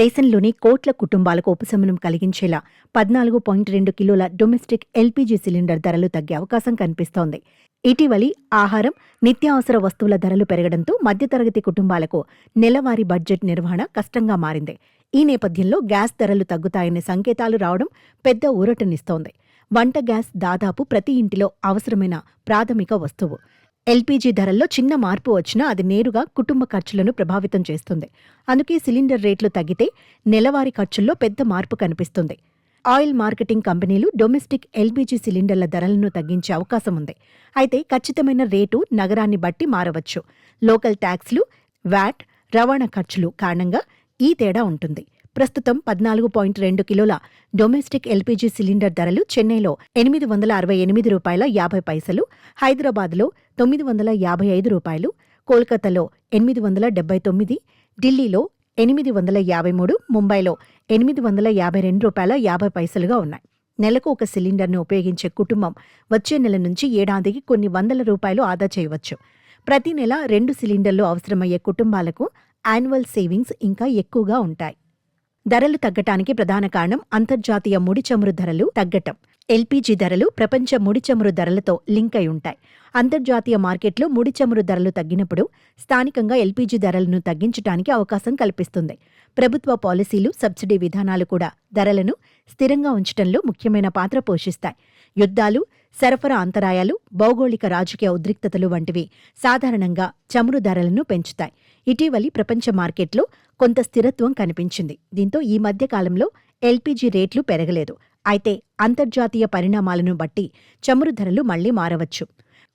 దేశంలోని కోట్ల కుటుంబాలకు ఉపశమనం కలిగించేలా పద్నాలుగు పాయింట్ రెండు కిలోల డొమెస్టిక్ ఎల్పీజీ సిలిండర్ ధరలు తగ్గే అవకాశం కనిపిస్తోంది. ఇటీవలి ఆహారం నిత్యావసర వస్తువుల ధరలు పెరగడంతో మధ్యతరగతి కుటుంబాలకు నెలవారీ బడ్జెట్ నిర్వహణ కష్టంగా మారింది. ఈ నేపథ్యంలో గ్యాస్ ధరలు తగ్గుతాయనే సంకేతాలు రావడం పెద్ద ఊరటనిస్తోంది. వంట గ్యాస్ దాదాపు ప్రతి ఇంటిలో అవసరమైన ప్రాథమిక వస్తువు. ఎల్పీజీ ధరల్లో చిన్న మార్పు వచ్చినా అది నేరుగా కుటుంబ ఖర్చులను ప్రభావితం చేస్తుంది. అందుకే సిలిండర్ రేట్లు తగ్గితే నెలవారీ ఖర్చుల్లో పెద్ద మార్పు కనిపిస్తుంది. ఆయిల్ మార్కెటింగ్ కంపెనీలు డొమెస్టిక్ ఎల్పీజీ సిలిండర్ల ధరలను తగ్గించే అవకాశం ఉంది. అయితే ఖచ్చితమైన రేటు నగరాన్ని బట్టి మారవచ్చు. లోకల్ ట్యాక్స్లు వ్యాట్ రవాణా ఖర్చులు కారణంగా ఈ తేడా ఉంటుంది. ప్రస్తుతం పద్నాలుగు పాయింట్ రెండు కిలోల డొమెస్టిక్ ఎల్పీజీ సిలిండర్ ధరలు చెన్నైలో ఎనిమిది వందల అరవై ఎనిమిది రూపాయల యాభై పైసలు హైదరాబాద్లో తొమ్మిది వందల యాభై ఐదు రూపాయలు కోల్కతాలో ఎనిమిది వందల డెబ్బై తొమ్మిది ఢిల్లీలో ఎనిమిది వందల యాభై మూడు ముంబైలో ఎనిమిది వందల యాభై రెండు రూపాయల యాభై పైసలుగా ఉన్నాయి. నెలకు ఒక సిలిండర్ను ఉపయోగించే కుటుంబం వచ్చే నెల నుంచి ఏడాదికి కొన్ని వందల రూపాయలు ఆదా చేయవచ్చు. ప్రతి నెల రెండు సిలిండర్లు అవసరమయ్యే కుటుంబాలకు యాన్యువల్ సేవింగ్స్ ఇంకా ఎక్కువగా ఉంటాయి. ధరలు తగ్గటానికి ప్రధాన కారణం అంతర్జాతీయ ముడి చమురు ధరలు తగ్గటం. ఎల్పీజీ ధరలు ప్రపంచ ముడి చమురు ధరలతో లింక్ అయి ఉంటాయి. అంతర్జాతీయ మార్కెట్లో ముడి చమురు ధరలు తగ్గినప్పుడు స్థానికంగా ఎల్పీజీ ధరలను తగ్గించడానికి అవకాశం కల్పిస్తుంది. ప్రభుత్వ పాలసీలు సబ్సిడీ విధానాలు కూడా ధరలను స్థిరంగా ఉంచడంలో ముఖ్యమైన పాత్ర పోషిస్తాయి. యుద్ధాలు సరఫరా అంతరాయాలు భౌగోళిక రాజకీయ ఉద్రిక్తతలు వంటివి సాధారణంగా చమురు ధరలను పెంచుతాయి. ఇటీవలి ప్రపంచ మార్కెట్లో కొంత స్థిరత్వం కనిపించింది. దీంతో ఈ మధ్య కాలంలో ఎల్పీజీ రేట్లు పెరగలేదు. అయితే అంతర్జాతీయ పరిణామాలను బట్టి చమురు ధరలు మళ్ళీ మారవచ్చు.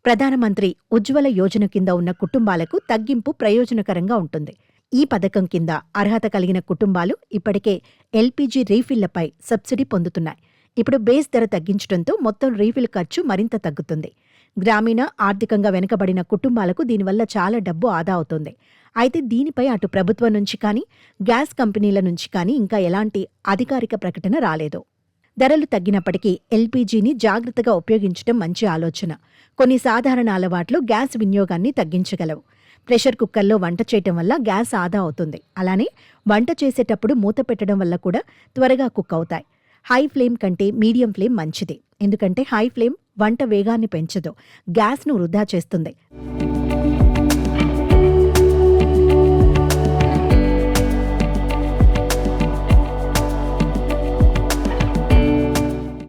ప్రధానమంత్రి ఉజ్వల యోజన కింద ఉన్న కుటుంబాలకు తగ్గింపు ప్రయోజనకరంగా ఉంటుంది. ఈ పథకం కింద అర్హత కలిగిన కుటుంబాలు ఇప్పటికే ఎల్పీజీ రీఫిళ్ళపై సబ్సిడీ పొందుతున్నాయి. ఇప్పుడు బేస్ ధర తగ్గించడంతో మొత్తం రీఫిల్ ఖర్చు మరింత తగ్గుతుంది. గ్రామీణ ఆర్థికంగా వెనుకబడిన కుటుంబాలకు దీనివల్ల చాలా డబ్బు ఆదా అవుతుంది. అయితే దీనిపై అటు ప్రభుత్వం నుంచి కానీ గ్యాస్ కంపెనీల నుంచి కానీ ఇంకా ఎలాంటి అధికారిక ప్రకటన రాలేదు. ధరలు తగ్గినప్పటికీ ఎల్పీజీని జాగ్రత్తగా ఉపయోగించడం మంచి ఆలోచన. కొన్ని సాధారణ అలవాట్లు గ్యాస్ వినియోగాన్ని తగ్గించగలవు. ప్రెషర్ కుక్కర్లో వంట చేయటం వల్ల గ్యాస్ ఆదా అవుతుంది. అలానే వంట చేసేటప్పుడు మూత పెట్టడం వల్ల కూడా త్వరగా కుక్ అవుతాయి. హై ఫ్లేమ్ కంటే మీడియం ఫ్లేమ్ మంచిది. ఎందుకంటే హై ఫ్లేమ్ వంట వేగాన్ని పెంచదు. గ్యాస్ను వృధా చేస్తుంది.